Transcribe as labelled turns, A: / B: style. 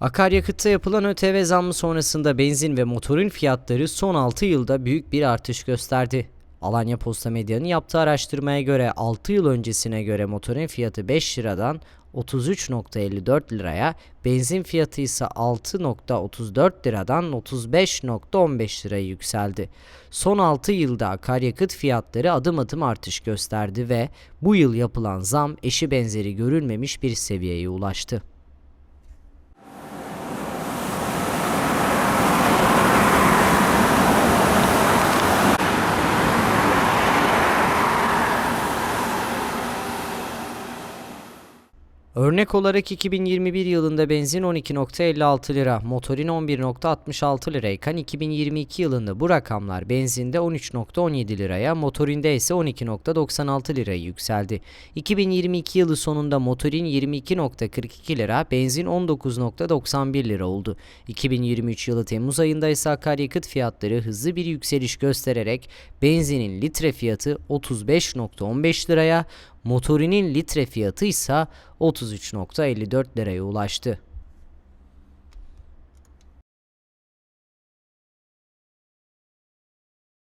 A: Akaryakıtta yapılan ÖTV zammı sonrasında benzin ve motorin fiyatları son 6 yılda büyük bir artış gösterdi. Alanya Posta Medya'nın yaptığı araştırmaya göre 6 yıl öncesine göre motorin fiyatı 5 liradan 33.54 liraya, benzin fiyatı ise 6.34 liradan 35.15 liraya yükseldi. Son 6 yılda akaryakıt fiyatları adım adım artış gösterdi ve bu yıl yapılan zam eşi benzeri görülmemiş bir seviyeye ulaştı. Örnek olarak 2021 yılında benzin 12.56 lira, motorin 11.66 lirayken 2022 yılında bu rakamlar benzinde 13.17 liraya, motorinde ise 12.96 liraya yükseldi. 2022 yılı sonunda motorin 22.42 lira, benzin 19.91 lira oldu. 2023 yılı Temmuz ayında ise akaryakıt fiyatları hızlı bir yükseliş göstererek benzinin litre fiyatı 35.15 liraya, motorinin litre fiyatı ise 33.54 liraya ulaştı.